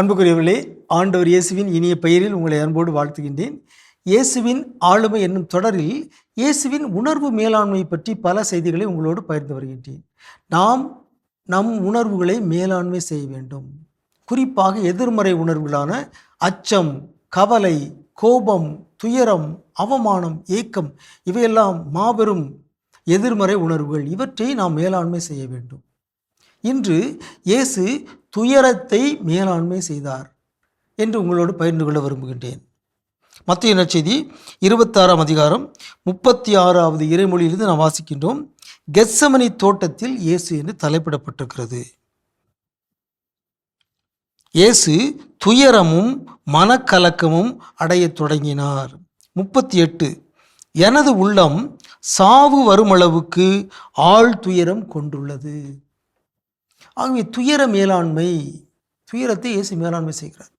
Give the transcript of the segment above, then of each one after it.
அன்புக்குரியவர்களே ஆண்டவர் இயேசுவின் இனிய பெயரில் உங்களை அன்போடு வாழ்த்துகின்றேன். இயேசுவின் ஆளுமை என்னும் தொடரில் இயேசுவின் உணர்வு மேலாண்மை பற்றி பல செய்திகளை உங்களோடு பகிர்ந்து வருகின்றேன். நாம் நம் உணர்வுகளை மேலாண்மை செய்ய வேண்டும். குறிப்பாக எதிர்மறை உணர்வுகளான அச்சம் கவலை கோபம் துயரம் அவமானம் ஏக்கம் இவையெல்லாம் மாபெரும் எதிர்மறை உணர்வுகள். இவற்றை நாம் மேலாண்மை செய்ய வேண்டும். இன்று இயேசு துயரத்தை மேலாண்மை செய்தார் என்று உங்களோடு பகிர்ந்து கொள்ள விரும்புகின்றேன். மத்திய நற்செய்தி இருபத்தாறாம் அதிகாரம் முப்பத்தி ஆறாவது இறைமொழியிலிருந்து நாம் வாசிக்கின்றோம் கெஸ்ஸமணி தோட்டத்தில் இயேசு என்று தலைப்பிடப்பட்டிருக்கிறது. இயேசு துயரமும் மனக்கலக்கமும் அடையத் தொடங்கினார். முப்பத்தி எட்டு எனது உள்ளம் சாவு வருமளவுக்கு ஆள் துயரம் கொண்டுள்ளது. ஆகவே துயர மேலாண்மை துயரத்தை இயேசு மேலாண்மை செய்கிறார்.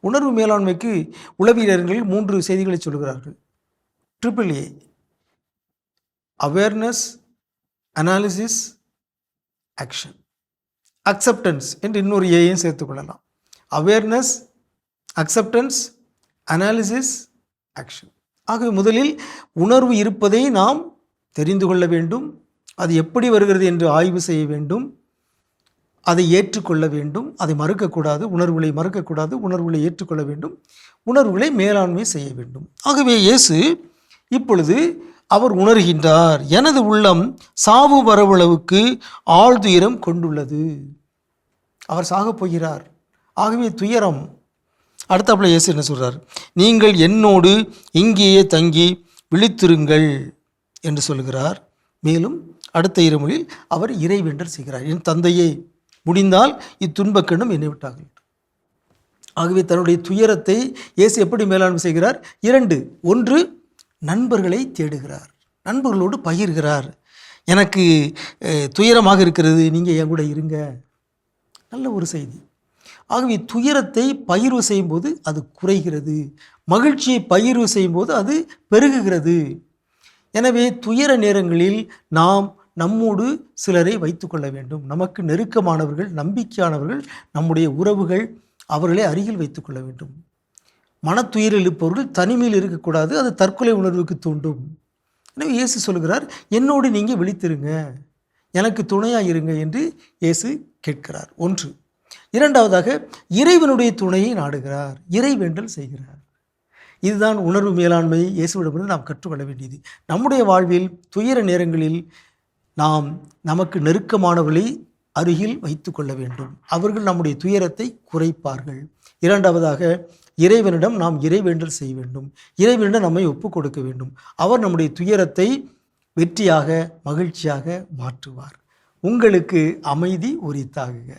உணர்வு மேலாண்மைக்கு உளவியலர்கள் மூன்று செய்திகளை சொல்கிறார்கள். Triple A awareness analysis action acceptance என்று இன்னொரு ஏயும் சேர்த்துக்கொள்ளலாம் அவேர்னஸ் அக்செப்டன்ஸ் அனாலிசிஸ் ஆக்ஷன் ஆகவே முதலில் உணர்வு இருப்பதை நாம் தெரிந்து கொள்ள வேண்டும். அது எப்படி வருகிறது என்று ஆய்வு செய்ய வேண்டும். அதை ஏற்றுக்கொள்ள வேண்டும். அதை மறுக்கக்கூடாது. உணர்வுகளை மறுக்கக்கூடாது. உணர்வுகளை ஏற்றுக்கொள்ள வேண்டும். உணர்வுகளை மேலாண்மை செய்ய வேண்டும். ஆகவே இயேசு இப்பொழுது அவர் உணர்கின்றார். எனது உள்ளம் சாவு வரவளவுக்கு ஆழ்துயரம் கொண்டுள்ளது. அவர் சாகப் போகிறார். ஆகவே துயரம். அடுத்தாப்புல இயேசு என்ன சொல்கிறார் நீங்கள் என்னோடு இங்கேயே தங்கி விழித்திருங்கள் என்று சொல்கிறார் மேலும் அடுத்த இருமொழியில் அவர் இறைவேண்டல் செய்கிறார். என் தந்தையே முடிந்தால் இத்துன்பக்கெண்ணும் என்னை விட்டார்கள். ஆகவே தன்னுடைய துயரத்தை இயேசு எப்படி மேலாண்மை செய்கிறார்? இரண்டு ஒன்று நண்பர்களை தேடுகிறார். நண்பர்களோடு பகிர்கிறார். எனக்கு துயரமாக இருக்கிறது நீங்கள் என் கூட இருங்க. நல்ல ஒரு செய்தி. ஆகவே துயரத்தை பகிர்வு செய்யும்போது அது குறைகிறது. மகிழ்ச்சியை பகிர்வு செய்யும்போது அது பெருகுகிறது. எனவே துயர நேரங்களில் நாம் நம்மோடு சிலரை வைத்துக்கொள்ள வேண்டும். நமக்கு நெருக்கமானவர்கள் நம்பிக்கையானவர்கள் நம்முடைய உறவுகள் அவர்களை அருகில் வைத்துக்கொள்ள வேண்டும். மனத்துயிரில் இருப்பவர்கள் தனிமையில் இருக்கக்கூடாது அது தற்கொலை உணர்வுக்கு தூண்டும். எனவே இயேசு சொல்கிறார் என்னோடு நீங்கள் விழித்திருங்க. எனக்கு துணையாக இருங்க என்று இயேசு கேட்கிறார். ஒன்று. இரண்டாவதாக இறைவனுடைய துணையை நாடுகிறார். இறைவேண்டல் செய்கிறார். இதுதான் உணர்வு மேலாண்மை இயேசுவிடமிருந்து நாம் கற்றுக்கொள்ள வேண்டியது. நம்முடைய வாழ்வில் துயர நேரங்களில் நாம் நமக்கு நெருக்கமானவர்களை அருகில் வைத்து கொள்ள வேண்டும். அவர்கள் நம்முடைய துயரத்தை குறைப்பார்கள். இரண்டாவதாக இறைவனிடம் நாம் இறைவேண்டல் செய்ய வேண்டும். இறைவனிடம் நம்மை ஒப்புக் கொடுக்க வேண்டும். அவர் நம்முடைய துயரத்தை வெற்றியாக மகிழ்ச்சியாக மாற்றுவார். உங்களுக்கு அமைதி உரித்தாகுக.